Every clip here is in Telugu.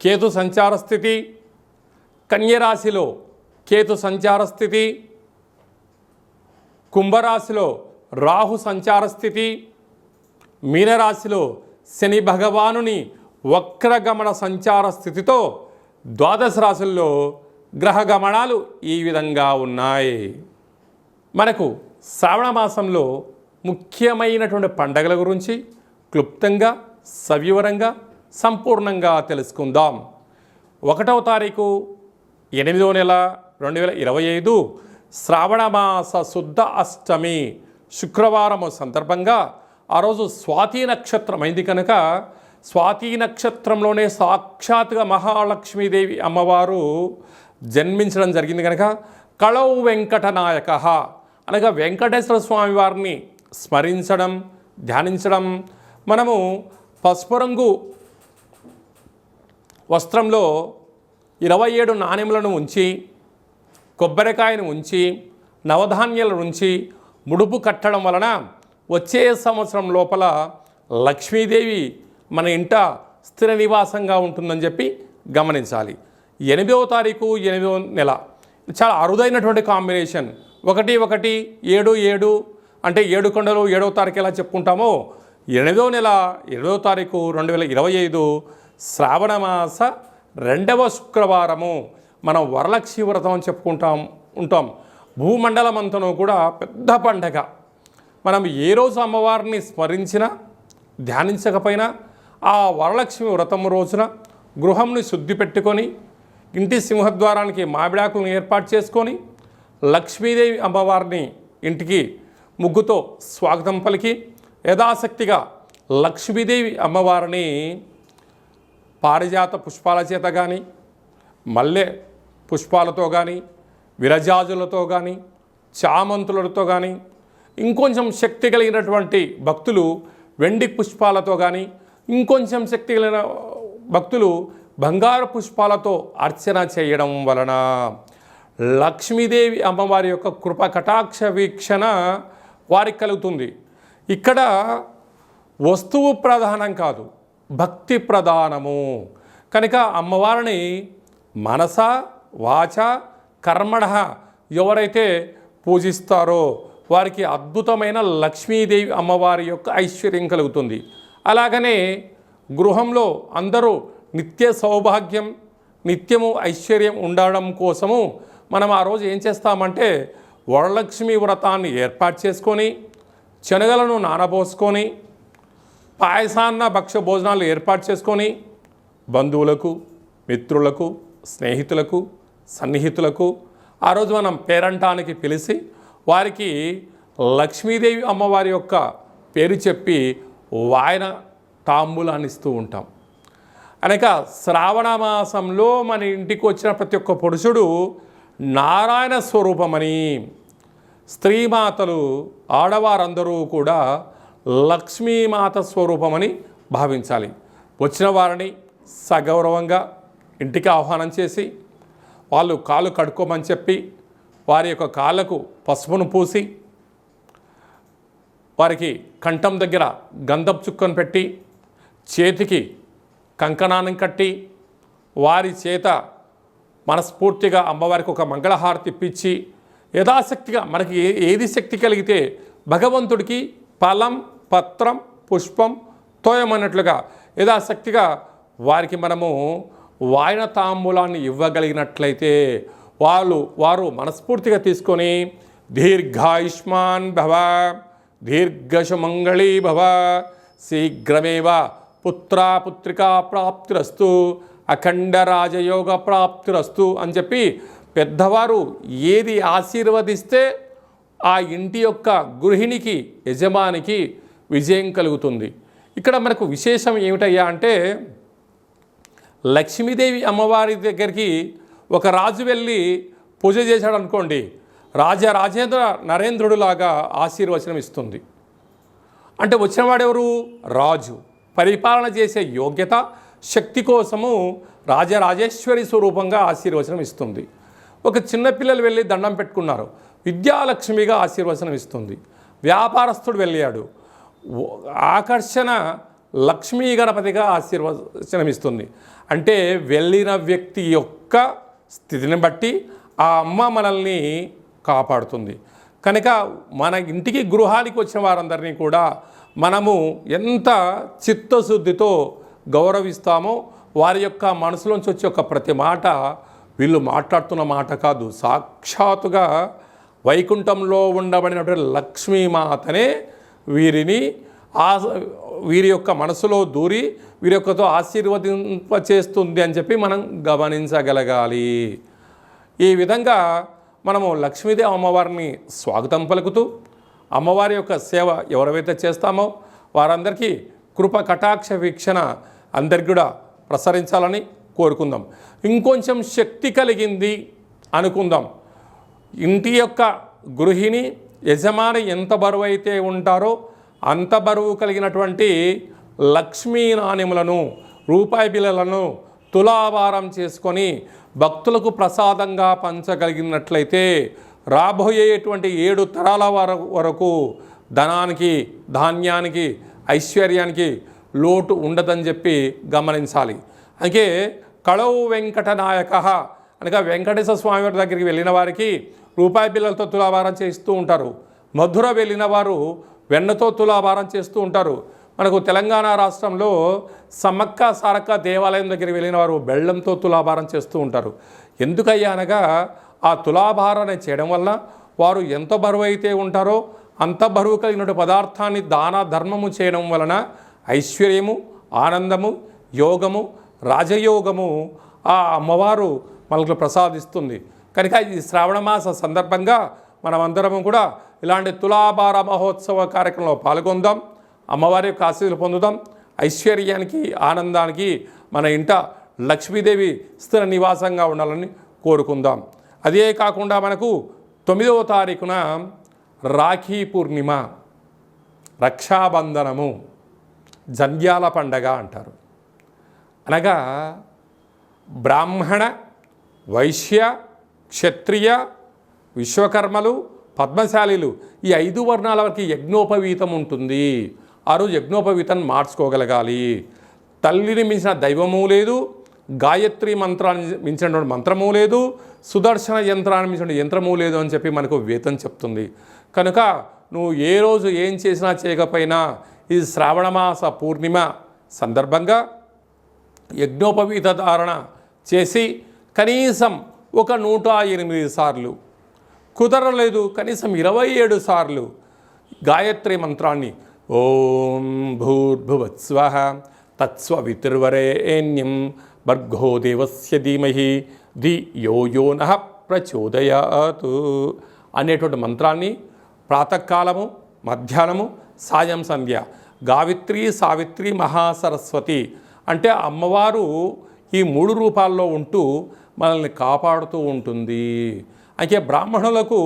కేతు సంచార స్థితి కన్యరాశిలో కేతు సంచార స్థితి కుంభరాశిలో రాహు సంచార స్థితి మీనరాశిలో శని భగవానుని వక్రగమన సంచార స్థితితో ద్వాదశ రాశుల్లో గ్రహ గమనాలు ఈ విధంగా ఉన్నాయి. మనకు శ్రావణ మాసంలో ముఖ్యమైనటువంటి పండగల గురించి క్లుప్తంగా సవివరంగా సంపూర్ణంగా తెలుసుకుందాం. ఒకటవ తారీఖు ఎనిమిదవ నెల రెండు వేల ఇరవై ఐదు శ్రావణ మాస శుద్ధ అష్టమి శుక్రవారము సందర్భంగా ఆ రోజు స్వాతి నక్షత్రం అయింది కనుక స్వాతి నక్షత్రంలోనే సాక్షాత్గా మహాలక్ష్మీదేవి అమ్మవారు జన్మించడం జరిగింది కనుక కళౌ వెంకటనాయక అనగా వెంకటేశ్వర స్వామి వారిని స్మరించడం ధ్యానించడం మనము పసుపు రంగు వస్త్రంలో ఇరవై ఏడు నాణెములను ఉంచి కొబ్బరికాయను ఉంచి నవధాన్యాల ఉంచి ముడుపు కట్టడం వలన వచ్చే సంవత్సరం లోపల లక్ష్మీదేవి మన ఇంట స్థిర నివాసంగా ఉంటుందని చెప్పి గమనించాలి. ఎనిమిదవ తారీఖు ఎనిమిదవ నెల. చాలా అరుదైనటువంటి కాంబినేషన్. ఒకటి ఒకటి ఏడు ఏడు అంటే ఏడు కొండలు ఏడవ తారీఖు ఎలా చెప్పుకుంటామో ఎనిమిదవ నెల ఎనిమిదవ తారీఖు రెండు వేల ఇరవై ఐదు శ్రావణమాస రెండవ శుక్రవారము. మనం వరలక్ష్మి వ్రతం అని చెప్పుకుంటాం ఉంటాం. భూమండలం అంతనో కూడా పెద్ద పండగ. మనం ఏ రోజు అమ్మవారిని స్మరించినా ధ్యానించకపోయినా ఆ వరలక్ష్మి వ్రతం రోజున గృహంని శుద్ధి పెట్టుకొని ఇంటి సింహద్వారానికి మామిడాకులను ఏర్పాటు చేసుకొని లక్ష్మీదేవి అమ్మవారిని ఇంటికి ముగ్గుతో స్వాగతం పలికి యథాశక్తిగా లక్ష్మీదేవి అమ్మవారిని పారిజాత పుష్పాల చేత కానీ మల్లె పుష్పాలతో కానీ విరజాజులతో కానీ చామంతులతో కానీ ఇంకొంచెం శక్తి కలిగినటువంటి భక్తులు వెండి పుష్పాలతో కానీ ఇంకొంచెం శక్తి కలిగిన భక్తులు బంగారు పుష్పాలతో అర్చన చేయడం వలన లక్ష్మీదేవి అమ్మవారి యొక్క కృప కటాక్ష వీక్షణ వారికి కలుగుతుంది. ఇక్కడ వస్తువు ప్రధానం కాదు. భక్తి ప్రధానము. కనుక అమ్మవారిని మనస వాచ కర్మణ ఎవరైతే పూజిస్తారో వారికి అద్భుతమైన లక్ష్మీదేవి అమ్మవారి యొక్క ఐశ్వర్యం కలుగుతుంది. అలాగనే గృహంలో అందరూ నిత్య సౌభాగ్యం నిత్యము ఐశ్వర్యం ఉండడం కోసము మనం ఆ రోజు ఏం చేస్తామంటే వరలక్ష్మి వ్రతాన్ని ఏర్పాటు చేసుకొని శనగలను నానబోసుకొని పాయసాన్న భక్ష భోజనాలు ఏర్పాటు చేసుకొని బంధువులకు మిత్రులకు స్నేహితులకు సన్నిహితులకు ఆ రోజు మనం పేరంటానికి పిలిచి వారికి లక్ష్మీదేవి అమ్మవారి యొక్క పేరు చెప్పి వాయన తాంబూలాన్ని ఇస్తూ ఉంటాం. అనక శ్రావణ మాసంలో మన ఇంటికి వచ్చిన ప్రతి ఒక్క పురుషుడు నారాయణ స్వరూపమని స్త్రీమాతలు ఆడవారందరూ కూడా లక్ష్మీమాత స్వరూపమని భావించాలి. వచ్చిన వారిని సగౌరవంగా ఇంటికి ఆహ్వానం చేసి వాళ్ళు కాలు కడుక్కోమని చెప్పి వారి యొక్క కాళ్ళకు పసుపును పూసి వారికి కంఠం దగ్గర గంధపు చుక్కను పెట్టి చేతికి కంకణానం కట్టి వారి చేత మనస్ఫూర్తిగా అమ్మవారికి ఒక మంగళహారతి ఇప్పించి యథాశక్తిగా మనకి ఏ ఏది శక్తి కలిగితే భగవంతుడికి ఫలం పత్రం పుష్పం తోయమన్నట్లుగా యథాశక్తిగా వారికి మనము వాయన తాంబూలాన్ని ఇవ్వగలిగినట్లయితే వాళ్ళు వారు మనస్ఫూర్తిగా తీసుకొని దీర్ఘాయుష్మాన్ భవ దీర్ఘశమంగళీ భవ శీఘ్రమేవ పుత్రా పుత్రికా ప్రాప్తిరస్తు అఖండ రాజయోగ ప్రాప్తిరస్తు అని చెప్పి పెద్దవారు ఏది ఆశీర్వదిస్తే ఆ ఇంటి యొక్క గృహిణికి యజమానికి విజయం కలుగుతుంది. ఇక్కడ మనకు విశేషం ఏమిటయ్యా అంటే లక్ష్మీదేవి అమ్మవారి దగ్గరికి ఒక రాజు వెళ్ళి పూజ చేశాడు అనుకోండి రాజా రాజేంద్ర నరేంద్రుడిలాగా ఆశీర్వచనం ఇస్తుంది. అంటే వచ్చినవాడెవరు? రాజు. పరిపాలన చేసే యోగ్యత శక్తి కోసము రాజరాజేశ్వరి స్వరూపంగా ఆశీర్వచనం ఇస్తుంది. ఒక చిన్నపిల్లలు వెళ్ళి దండం పెట్టుకున్నారు. విద్యాలక్ష్మిగా ఆశీర్వచనం ఇస్తుంది వ్యాపారస్తుడు వెళ్ళాడు ఆకర్షణ లక్ష్మీ గణపతిగా ఆశీర్వచనం ఇస్తుంది అంటే వెళ్ళిన వ్యక్తి యొక్క స్థితిని బట్టి ఆ అమ్మ మనల్ని కాపాడుతుంది. కనుక మన ఇంటికి గృహానికి వచ్చిన వారందరినీ కూడా మనము ఎంత చిత్తశుద్ధితో గౌరవిస్తామో వారి యొక్క మనసులోంచి వచ్చే ఒక ప్రతి మాట వీళ్ళు మాట్లాడుతున్న మాట కాదు సాక్షాత్తుగా వైకుంఠంలో ఉండబడినటువంటి లక్ష్మీమాతనే వీరిని ఆ వీరి యొక్క మనసులో దూరి వీరి యొక్కతో ఆశీర్వదింపచేస్తుంది అని చెప్పి మనం గమనించగలగాలి. ఈ విధంగా మనము లక్ష్మీదేవి అమ్మవారిని స్వాగతం పలుకుతూ అమ్మవారి యొక్క సేవ ఎవరైతే చేస్తామో వారందరికీ కృప కటాక్ష వీక్షణ అందరికి కూడా ప్రసరించాలని కోరుకుందాం. ఇంకొంచెం శక్తి కలిగింది అనుకుందాం. ఇంటి యొక్క గృహిణి యజమాని ఎంత బరువు అయితే ఉంటారో అంత బరువు కలిగినటువంటి లక్ష్మీ నాణ్యములను రూపాయి బిళ్ళలను తులాభారం చేసుకొని భక్తులకు ప్రసాదంగా పంచగలిగినట్లయితే రాబోయేటువంటి ఏడు తరాల వరకు ధనానికి ధాన్యానికి ఐశ్వర్యానికి లోటు ఉండదని చెప్పి గమనించాలి. అందుకే కళవు వెంకట నాయక అనగా వెంకటేశ్వర స్వామి వారి దగ్గరికి వెళ్ళిన వారికి రూపాయి బిల్లలతో తులాభారం చేస్తూ ఉంటారు. మధుర వెళ్ళిన వారు వెన్నతో తులాభారం చేస్తూ ఉంటారు. మనకు తెలంగాణ రాష్ట్రంలో సమ్మక్క సారక్క దేవాలయం దగ్గరికి వెళ్ళిన వారు బెల్లంతో తులాభారం చేస్తూ ఉంటారు. ఎందుకయ్యా అనగా ఆ తులాభారాన్ని చేయడం వల్ల వారు ఎంత బరువు అయితే ఉంటారో అంత బరువు కలిగిన పదార్థాన్ని దాన ధర్మము చేయడం వలన ఐశ్వర్యము ఆనందము యోగము రాజయోగము ఆ అమ్మవారు మనకు ప్రసాదిస్తుంది. కనుక ఈ శ్రావణ మాస సందర్భంగా మనమందరము కూడా ఇలాంటి తులాభార మహోత్సవ కార్యక్రమంలో పాల్గొందాం. అమ్మవారి యొక్క ఆశీస్సులు పొందుదాం. ఐశ్వర్యానికి ఆనందానికి మన ఇంట లక్ష్మీదేవి స్థిర నివాసంగా ఉండాలని కోరుకుందాం. అదే కాకుండా మనకు తొమ్మిదవ తారీఖున రాఖీ పూర్ణిమ రక్షాబంధనము జంధ్యాల పండగ అంటారు. అనగా బ్రాహ్మణ వైశ్య క్షత్రియ విశ్వకర్మలు పద్మశాలీలు ఈ ఐదు వర్ణాల వరకు యజ్ఞోపవీతం ఉంటుంది. ఆ రోజు యజ్ఞోపవీతం మార్చుకోగలగాలి. తల్లిని మించిన దైవము లేదు గాయత్రి మంత్రాన్ని మించినటువంటి మంత్రము లేదు సుదర్శన యంత్రాన్ని మించిన యంత్రము లేదు అని చెప్పి మనకు వేతం చెప్తుంది. కనుక నువ్వు ఏ రోజు ఏం చేసినా చేయకపోయినా ఇది శ్రావణమాస పూర్ణిమ సందర్భంగా యజ్ఞోపవీత ధారణ చేసి కనీసం ఒక నూట ఎనిమిది సార్లు. కుదరలేదు కనీసం ఇరవై ఏడు సార్లు. గాయత్రి మంత్రాన్ని ఓం భూర్భువత్స్వ తత్స్వవితుర్వరేణ్యం భర్గో దేవస్య ధీమహి ది యో యో నః ప్రచోదయాత్ అనేటువంటి మంత్రాన్ని ప్రాతకాలము మధ్యాహ్నము సాయం సంధ్య గావిత్రి సావిత్రి మహాసరస్వతి అంటే అమ్మవారు ఈ మూడు రూపాల్లో ఉంటూ మనల్ని కాపాడుతూ ఉంటుంది. అయితే బ్రాహ్మణులకు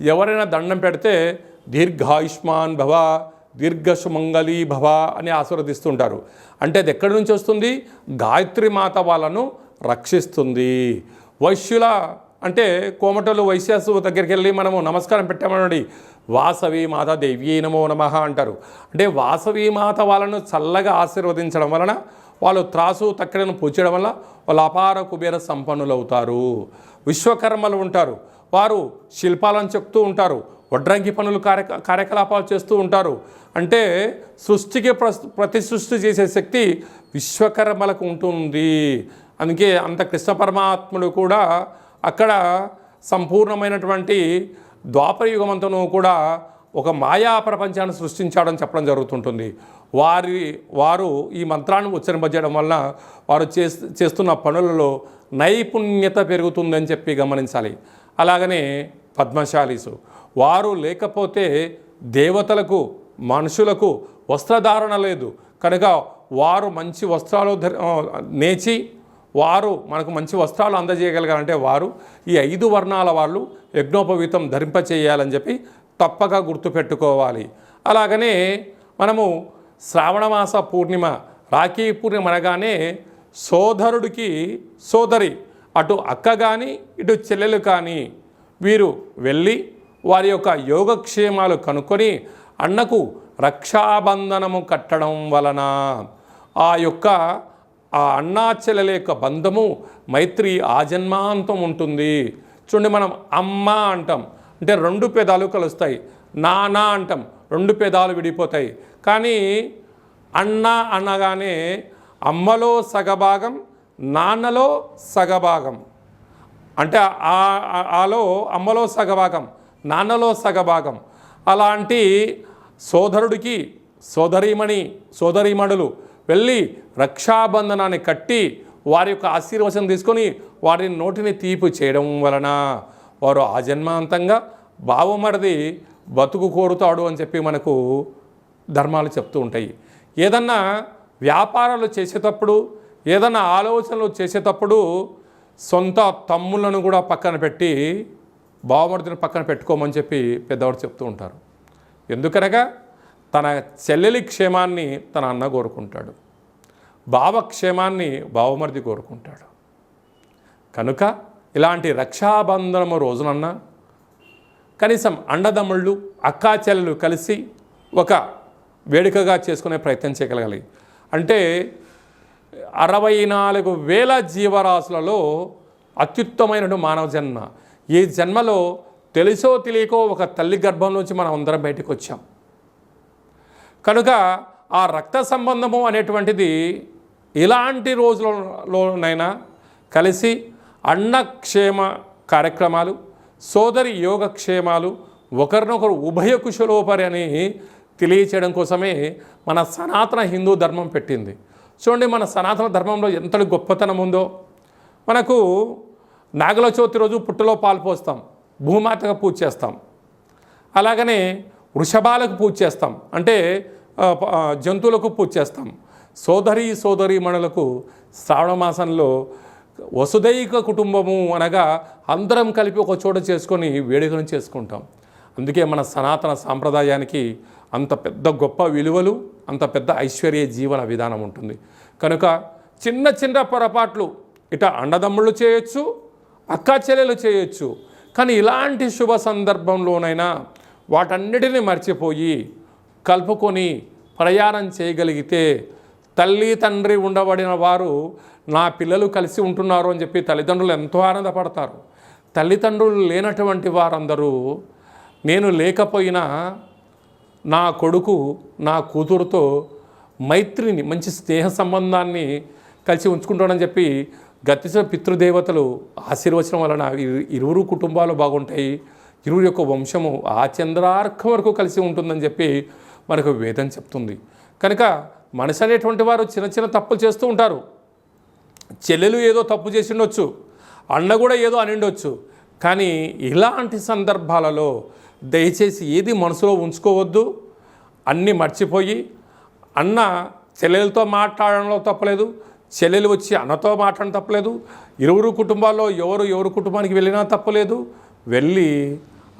ఎవరైనా దండం పెడితే దీర్ఘాయుష్మాన్ భవ దీర్ఘసుమంగళీ భవ అని ఆశీర్వదిస్తుంటారు. అంటే అది ఎక్కడి నుంచి వస్తుంది? గాయత్రి మాత వాళ్ళను రక్షిస్తుంది. వైశ్యుల అంటే కోమటలు వైశ్యాసు దగ్గరికి వెళ్ళి మనము నమస్కారం పెట్టామనండి వాసవి మాత దేవ్యై నమో నమ అంటారు. అంటే వాసవి మాత వాళ్ళను చల్లగా ఆశీర్వదించడం వలన వాళ్ళు త్రాసు తక్కడను పూచడం వల్ల వాళ్ళు అపార కుబేర సంపన్నులు అవుతారు విశ్వకర్మలు ఉంటారు. వారు శిల్పాలను చెప్తూ ఉంటారు. వడ్రంగి పనులు కార్య కార్యకలాపాలు చేస్తూ ఉంటారు. అంటే సృష్టికి ప్రస్- ప్రతి సృష్టి చేసే శక్తి విశ్వకర్మలకు ఉంటుంది. అందుకే అంత కృష్ణ పరమాత్ముడు కూడా అక్కడ సంపూర్ణమైనటువంటి ద్వాపర యుగమంతను కూడా ఒక మాయా ప్రపంచాన్ని సృష్టించాడని చెప్పడం జరుగుతుంటుంది. వారి వారు ఈ మంత్రాన్ని ఉచ్చరింపజేయడం వలన వారు చేస్ చేస్తున్న పనులలో నైపుణ్యత పెరుగుతుందని చెప్పి గమనించాలి. అలాగనే పద్మశాలీసు వారు లేకపోతే దేవతలకు మనుషులకు వస్త్రధారణ లేదు. కనుక వారు మంచి వస్త్రాలు నేచి వారు మనకు మంచి వస్త్రాలు అందజేయగలగాలంటే వారు ఈ ఐదు వర్ణాల వాళ్ళు యజ్ఞోపవీతం ధరింపచేయాలని చెప్పి తప్పక గుర్తుపెట్టుకోవాలి. అలాగనే మనము శ్రావణమాస పూర్ణిమ రాఖీ పూర్ణిమ అనగానే సోదరుడికి సోదరి అటు అక్క కానీ ఇటు చెల్లెలు కానీ వీరు వెళ్ళి వారి యొక్క యోగక్షేమాలు కనుక్కొని అన్నకు రక్షాబంధనము కట్టడం వలన ఆ యొక్క ఆ అన్నా చెల్లెల యొక్క బంధము మైత్రి ఆజన్మాంతం ఉంటుంది. చూడండి మనం అమ్మ అంటాం. అంటే రెండు పెదాలు కలుస్తాయి. నానా అంటాం. రెండు పెదాలు విడిపోతాయి. కానీ అన్న అనగానే అమ్మలో సగభాగం నాన్నలో సగభాగం. అంటే ఆ- ఆలో అమ్మలో సగభాగం నాన్నలో సగభాగం. అలాంటి సోదరుడికి సోదరీమణి సోదరీమణులు వెళ్ళి రక్షాబంధనాన్ని కట్టి వారి యొక్క ఆశీర్వచనం తీసుకొని వారి నోటిని తీపి చేయడం వలన వారు ఆజన్మాంతంగా బావమరిది బతుకు కోరుతాడు అని చెప్పి మనకు ధర్మాలు చెప్తూ ఉంటాయి. ఏదన్నా వ్యాపారాలు చేసేటప్పుడు ఏదన్నా ఆలోచనలు చేసేటప్పుడు సొంత తమ్ములను కూడా పక్కన పెట్టి బావమరిదిని పక్కన పెట్టుకోమని చెప్పి పెద్దవాడు చెప్తూ ఉంటారు. ఎందుకనగా తన చెల్లెలి క్షేమాన్ని తన అన్న కోరుకుంటాడు. బావ క్షేమాన్ని బావమరిది కోరుకుంటాడు. కనుక ఇలాంటి రక్షాబంధనము రోజునన్నా కనీసం అండదమ్ముళ్ళు అక్కాచెల్లెలు కలిసి ఒక వేడుకగా చేసుకునే ప్రయత్నం చేయగలగాలి. అంటే అరవై నాలుగు వేల జీవరాశులలో అత్యుత్తమైన మానవ జన్మ. ఈ జన్మలో తెలుసో తెలియకో ఒక తల్లి గర్భం నుంచి మనం అందరం బయటకు వచ్చాం. కనుక ఆ రక్త సంబంధము అనేటువంటిది ఇలాంటి రోజులలోనైనా కలిసి అన్నక్షేమ కార్యక్రమాలు సోదరి యోగక్షేమాలు ఒకరినొకరు ఉభయ కుశలోపరి అని తెలియచేయడం కోసమే మన సనాతన హిందూ ధర్మం పెట్టింది. చూడండి మన సనాతన ధర్మంలో ఎంతటి గొప్పతనం ఉందో. మనకు నాగల చవితి రోజు పుట్టలో పాలు పోస్తాం భూమాతగా పూజ చేస్తాం. అలాగనే వృషభాలకు పూజ చేస్తాం అంటే జంతువులకు పూజ చేస్తాం. సోదరి సోదరి మణులకు శ్రావణ మాసంలో వసుదైక కుటుంబము అనగా అందరం కలిపి ఒక చోట చేసుకొని వేడుకను చేసుకుంటాం. అందుకే మన సనాతన సాంప్రదాయానికి అంత పెద్ద గొప్ప విలువలు అంత పెద్ద ఐశ్వర్య జీవన విధానం ఉంటుంది. కనుక చిన్న చిన్న పొరపాట్లు ఇట అండదమ్ముళ్ళు చేయొచ్చు అక్కా చెల్లెలు చేయొచ్చు. కానీ ఇలాంటి శుభ సందర్భంలోనైనా వాటన్నిటిని మర్చిపోయి కలుపుకొని ప్రయాణం చేయగలిగితే తల్లి తండ్రి ఉండబడిన వారు నా పిల్లలు కలిసి ఉంటున్నారు అని చెప్పి తల్లిదండ్రులు ఎంతో ఆనందపడతారు. తల్లిదండ్రులు లేనటువంటి వారందరూ నేను లేకపోయినా నా కొడుకు నా కూతురుతో మైత్రిని మంచి స్నేహ సంబంధాన్ని కలిసి ఉంచుకుంటాడని చెప్పి గతించిన పితృదేవతలు ఆశీర్వచనం వలన ఇరువురు కుటుంబాలు బాగుంటాయి. ఇరువురు యొక్క వంశము ఆ చంద్రార్కం వరకు కలిసి ఉంటుందని చెప్పి మనకు వేదం చెప్తుంది. కనుక మనిషి అనేటువంటి వారు చిన్న చిన్న తప్పులు చేస్తూ ఉంటారు. చెల్లెలు ఏదో తప్పు చేసిండొచ్చు అన్న కూడా ఏదో అనిండొచ్చు. కానీ ఇలాంటి సందర్భాలలో దయచేసి ఏది మనసులో ఉంచుకోవద్దు. అన్నీ మర్చిపోయి అన్న చెల్లెలతో మాట్లాడడంలో తప్పలేదు చెల్లెలు వచ్చి అన్నతో మాట్లాడడం తప్పలేదు ఇరువురు కుటుంబాల్లో ఎవరు ఎవరు కుటుంబానికి వెళ్ళినా తప్పలేదు. వెళ్ళి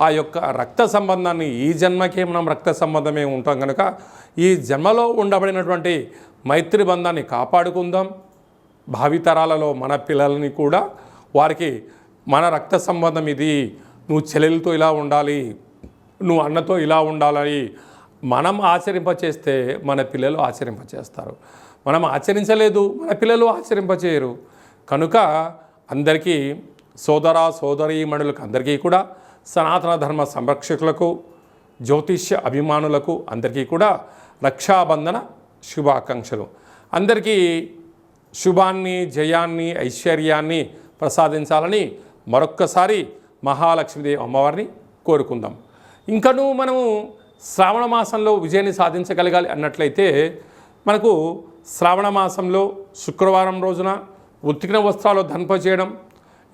ఆ యొక్క రక్త సంబంధాన్ని ఈ జన్మకే మనం రక్త సంబంధమే ఉంటాం కనుక ఈ జన్మలో ఉండబడినటువంటి మైత్రి బంధాన్ని కాపాడుకుందాం. భావితరాలలో మన పిల్లల్ని కూడా వారికి మన రక్త సంబంధం ఇది. నువ్వు చెల్లెలతో ఇలా ఉండాలి. నువ్వు అన్నతో ఇలా ఉండాలని మనం ఆచరింపచేస్తే మన పిల్లలు ఆచరింపచేస్తారు. మనం ఆచరించలేదు మన పిల్లలు ఆచరింపచేయరు. కనుక అందరికీ సోదర సోదరీమణులకు అందరికీ కూడా సనాతన ధర్మ సంరక్షకులకు జ్యోతిష్య అభిమానులకు అందరికీ కూడా రక్షాబంధన శుభాకాంక్షలు. అందరికీ శుభాన్ని జయాన్ని ఐశ్వర్యాన్ని ప్రసాదించాలని మరొక్కసారి మహాలక్ష్మీదేవి అమ్మవారిని కోరుకుందాం. ఇంకనూ మనము శ్రావణ మాసంలో విజయాన్ని సాధించగలగాలి అన్నట్లయితే మనకు శ్రావణ మాసంలో శుక్రవారం రోజున ఉతికిన వస్త్రాలు ధన్ప చేయడం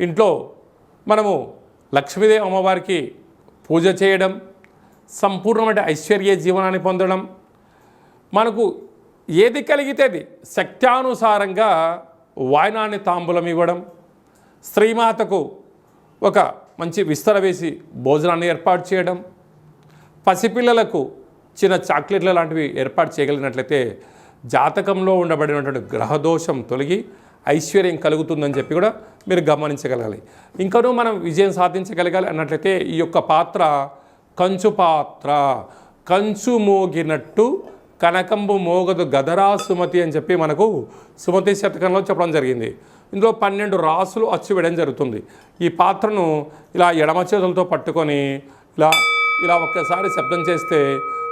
ఇంట్లో మనము లక్ష్మీదేవి అమ్మవారికి పూజ చేయడం సంపూర్ణమైన ఐశ్వర్య జీవనాన్ని పొందడం మనకు ఏది కలిగితే అది శక్త్యానుసారంగా వాయనాన్ని తాంబూలం ఇవ్వడం స్త్రీమాతకు ఒక మంచి విస్తర వేసి భోజనాన్ని ఏర్పాటు చేయడం పసిపిల్లలకు చిన్న చాక్లెట్ల లాంటివి ఏర్పాటు చేయగలిగినట్లయితే జాతకంలో ఉండబడినటువంటి గ్రహదోషం తొలగి ఐశ్వర్యం కలుగుతుందని చెప్పి కూడా మీరు గమనించగలగాలి. ఇంకనూ మనం విజయం సాధించగలగాలి అన్నట్లయితే ఈ యొక్క పాత్ర కంచు పాత్ర కంచు మోగినట్టు కనకంబు మోగదు గదరా సుమతి అని చెప్పి మనకు సుమతి శతకంలో చెప్పడం జరిగింది. ఇందులో పన్నెండు రాసులు అచ్చు వేయడం జరుగుతుంది. ఈ పాత్రను ఇలా ఎడమ చేతులతో పట్టుకొని ఇలా ఇలా ఒక్కసారి శబ్దం చేస్తే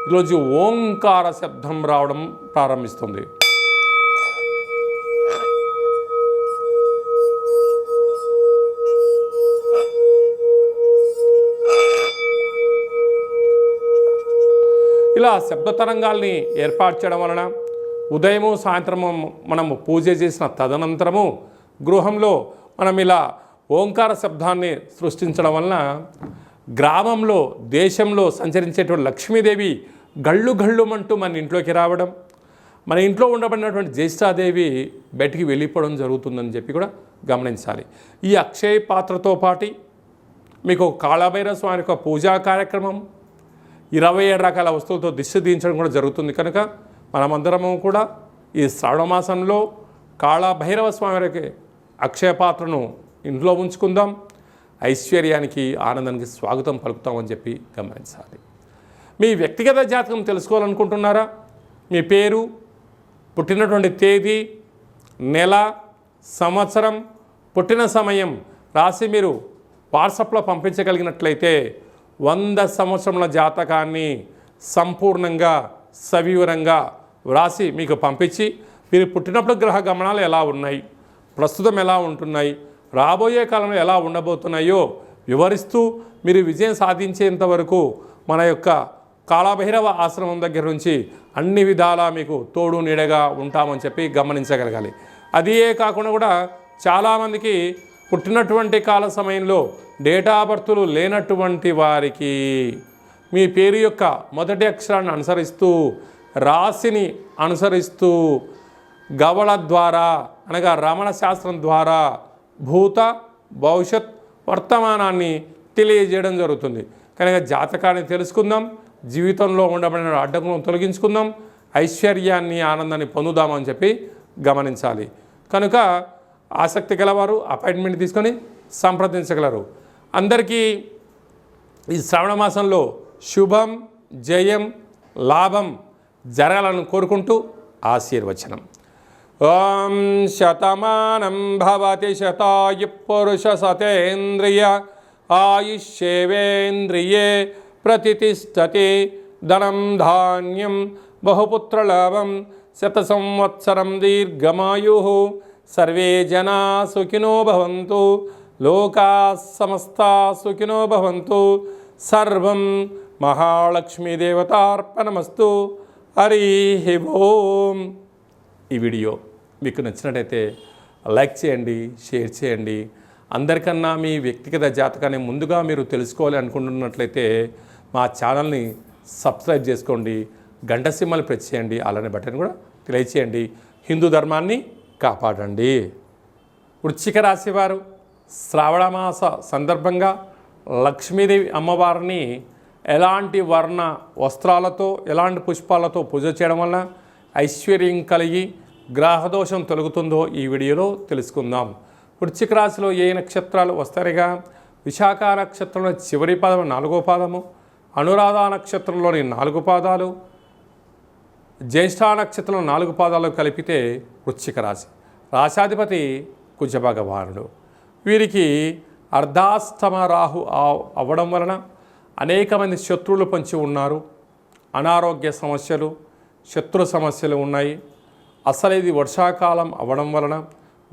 ఈరోజు ఓంకార శబ్దం రావడం ప్రారంభిస్తుంది. ఇలా శబ్ద తరంగాల్ని ఏర్పాటు చేయడం వలన ఉదయము సాయంత్రము మనము పూజ చేసిన తదనంతరము గృహంలో మనం ఇలా ఓంకార శబ్దాన్ని సృష్టించడం వలన గ్రామంలో దేశంలో సంచరించేటువంటి లక్ష్మీదేవి గళ్ళు గళ్ళుమంటూ మన ఇంట్లోకి రావడం మన ఇంట్లో ఉండబడినటువంటి జ్యేష్ఠాదేవి బయటికి వెళ్ళిపోవడం జరుగుతుందని చెప్పి కూడా గమనించాలి. ఈ అక్షయ పాత్రతో పాటి మీకు కాళభైరవ స్వామి యొక్క పూజా కార్యక్రమం ఇరవై ఏడు రకాల వస్తువులతో దిష్టి దించడం కూడా జరుగుతుంది. కనుక మనమందరము కూడా ఈ శ్రావణమాసంలో కాళభైరవ స్వామి వారికి అక్షయ పాత్రను ఇంట్లో ఉంచుకుందాం. ఐశ్వర్యానికి ఆనందానికి స్వాగతం పలుకుతామని చెప్పి గమనించాలి. మీ వ్యక్తిగత జాతకం తెలుసుకోవాలనుకుంటున్నారా? మీ పేరు పుట్టినటువంటి తేదీ నెల సంవత్సరం పుట్టిన సమయం రాసి మీరు వాట్సాప్లో పంపించగలిగినట్లయితే వంద సంవత్సరముల జాతకాన్ని సంపూర్ణంగా సవివరంగా వ్రాసి మీకు పంపించి మీరు పుట్టినప్పుడు గ్రహ గమనాలు ఎలా ఉన్నాయి ప్రస్తుతం ఎలా ఉంటున్నాయి రాబోయే కాలంలో ఎలా ఉండబోతున్నాయో వివరిస్తూ మీరు విజయం సాధించేంత వరకు మన యొక్క కాళభైరవ ఆశ్రమం దగ్గర నుంచి అన్ని విధాలా మీకు తోడు నీడగా ఉంటామని చెప్పి గమనించగలగాలి. అదే కాకుండా కూడా చాలామందికి పుట్టినటువంటి కాల సమయంలో డేటా బర్తులు లేనటువంటి వారికి మీ పేరు యొక్క మొదటి అక్షరాన్ని అనుసరిస్తూ రాశిని అనుసరిస్తూ గవళ ద్వారా అనగా రమణ శాస్త్రం ద్వారా భూత భవిష్యత్ వర్తమానాన్ని తెలియజేయడం జరుగుతుంది. కనుక జాతకాన్ని తెలుసుకుందాం జీవితంలో ఉండబడిన అడ్డంకులను తొలగించుకుందాం ఐశ్వర్యాన్ని ఆనందాన్ని పొందుదామని చెప్పి గమనించాలి. కనుక ఆసక్తి గలవారు అపాయింట్మెంట్ తీసుకొని సంప్రదించగలరు. అందరికీ ఈ శ్రావణ మాసంలో శుభం జయం లాభం జరగాలని కోరుకుంటూ ఆశీర్వచనం. ఓం శతమానం భవతి శతాయు పురుష సతేంద్రియ ఆయుష్యేవేంద్రియే ప్రతిష్టతి ధనం ధాన్యం బహుపుత్రలాభం శత సంవత్సరం దీర్ఘమాయు. సర్వే జనా సుఖినో భవంతు. లోకా సమస్తా సుఖినో భవంతు. సర్వం మహాలక్ష్మీదేవతార్పణమస్తు హరి ఓం. ఈ వీడియో మీకు నచ్చినట్టయితే లైక్ చేయండి షేర్ చేయండి. అందరికన్నా మీ వ్యక్తిగత జాతకాన్ని ముందుగా మీరు తెలుసుకోవాలి అనుకుంటున్నట్లయితే మా ఛానల్ని సబ్స్క్రైబ్ చేసుకోండి గంట సింహలు ప్రెస్ చేయండి అలానే బటన్ కూడా తెలియచేయండి హిందూ ధర్మాన్ని కాపాడండి. వృశ్చిక రాశి వారు శ్రావణమాస సందర్భంగా లక్ష్మీదేవి అమ్మవారిని ఎలాంటి వర్ణ వస్త్రాలతో ఎలాంటి పుష్పాలతో పూజ చేయడం వల్ల ఐశ్వర్యం కలిగి గ్రహదోషం తొలగుతుందో ఈ వీడియోలో తెలుసుకుందాం. వృశ్చిక రాశిలో ఏ నక్షత్రాలు వస్తాయిగా విశాఖ నక్షత్రంలో చివరి పాదం నాలుగో పాదము అనురాధ నక్షత్రంలోని నాలుగు పాదాలు జ్యేష్ఠ నక్షత్రం నాలుగు పాదాలు కలిపితే వృశ్చిక రాశి. రాశాధిపతి కుజభగవానుడు వీరికి అర్ధాస్తమ రాహు అవ్వడం వలన అనేక మంది శత్రువులు పంచి ఉన్నారు. అనారోగ్య సమస్యలు శత్రు సమస్యలు ఉన్నాయి. అసలు ఇది వర్షాకాలం అవ్వడం వలన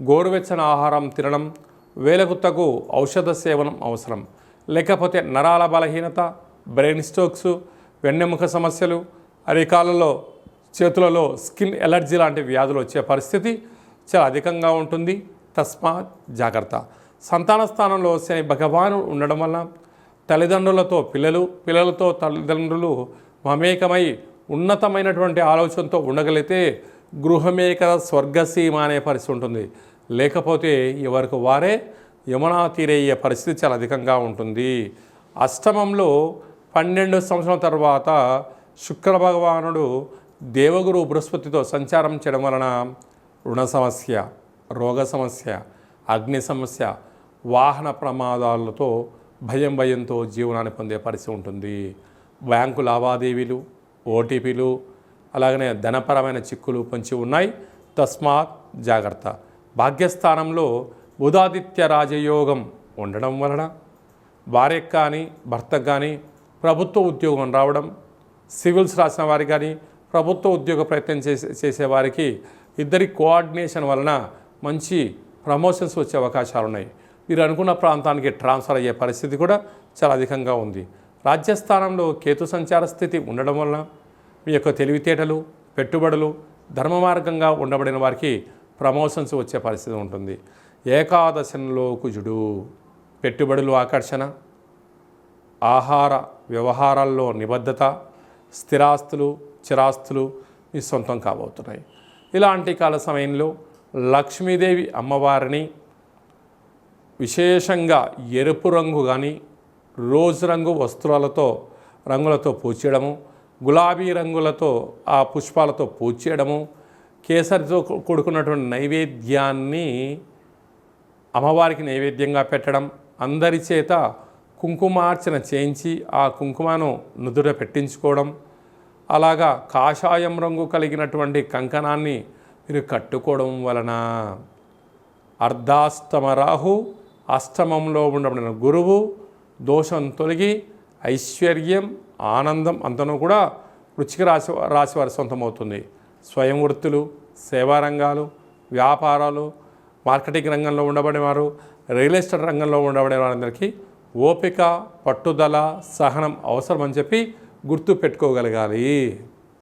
గోరువెచ్చని ఆహారం తినడం వేలకు తగు ఔషధ సేవనం అవసరం. లేకపోతే నరాల బలహీనత బ్రెయిన్ స్ట్రోక్స్ వెన్నెముక సమస్యలు అరికాలలో చేతులలో స్కిన్ ఎలర్జీ లాంటి వ్యాధులు వచ్చే పరిస్థితి చాలా అధికంగా ఉంటుంది. తస్మా జాగ్రత్త. సంతాన స్థానంలో శని భగవాను ఉండడం వల్ల తల్లిదండ్రులతో పిల్లలు పిల్లలతో తల్లిదండ్రులు మమేకమై ఉన్నతమైనటువంటి ఆలోచనతో ఉండగలిగితే గృహమేక స్వర్గసీమ అనే పరిస్థితి ఉంటుంది. లేకపోతే ఎవరికి వారే యమునా తీరయ్యే పరిస్థితి చాలా అధికంగా ఉంటుంది. అష్టమంలో పన్నెండు సంవత్సరాల తర్వాత శుక్ర భగవానుడు దేవగురు బృహస్పతితో సంచారం చేయడం వలన రుణ సమస్య రోగ సమస్య అగ్ని సమస్య వాహన ప్రమాదాలతో భయం భయంతో జీవనాన్ని పొందే పరిస్థితి ఉంటుంది. బ్యాంకు లావాదేవీలు ఓటీపీలు అలాగనే ధనపరమైన చిక్కులు పొంచి ఉన్నాయి. తస్మాత్ జాగ్రత్త. భాగ్యస్థానంలో ఉదాదిత్య రాజయోగం ఉండడం వలన భార్యకు కానీ భర్తకు కానీ ప్రభుత్వ ఉద్యోగం రావడం సివిల్స్ రాసిన వారికి కానీ ప్రభుత్వ ఉద్యోగ ప్రయత్నం చేసే చేసేవారికి ఇద్దరి కోఆర్డినేషన్ వలన మంచి ప్రమోషన్స్ వచ్చే అవకాశాలు ఉన్నాయి మీరు అనుకున్న ప్రాంతానికి ట్రాన్స్ఫర్ అయ్యే పరిస్థితి కూడా చాలా అధికంగా ఉంది. రాజ్యస్థానంలో కేతు సంచార స్థితి ఉండడం వలన మీ యొక్క తెలివితేటలు పెట్టుబడులు ధర్మ మార్గంగా ఉండబడిన వారికి ప్రమోషన్స్ వచ్చే పరిస్థితి ఉంటుంది. ఏకాదశంలో కుజుడు పెట్టుబడులు ఆకర్షణ ఆహార వ్యవహారాల్లో నిబద్ధత స్థిరాస్తులు చిరాస్తులు మీ సొంతం కాబోతున్నాయి. ఇలాంటి కాల సమయంలో లక్ష్మీదేవి అమ్మవారిని విశేషంగా ఎరుపు రంగు కానీ రోజ్ రంగు వస్త్రాలతో రంగులతో పూచేయడము గులాబీ రంగులతో ఆ పుష్పాలతో పూచేయడము కేసరితో కూడుకున్నటువంటి నైవేద్యాన్ని అమ్మవారికి నైవేద్యంగా పెట్టడం అందరి చేత కుంకుమార్చన చేయించి ఆ కుంకుమను నుదుట పెట్టించుకోవడం అలాగా కాషాయం రంగు కలిగినటువంటి కంకణాన్ని మీరు కట్టుకోవడం వలన అర్ధాస్తమరాహు అష్టమంలో ఉండబడిన గురువు దోషం తొలగి ఐశ్వర్యం ఆనందం అంతనూ కూడా వృచ్చిక రాశి రాశి వారి సొంతమవుతుంది. స్వయం వృత్తులు సేవా రంగాలు వ్యాపారాలు మార్కెటింగ్ రంగంలో ఉండబడేవారు రియల్ ఎస్టేట్ రంగంలో ఉండబడే వారందరికీ ఓపిక పట్టుదల సహనం అవసరం అని చెప్పి గుర్తు పెట్టుకోగలగాలి.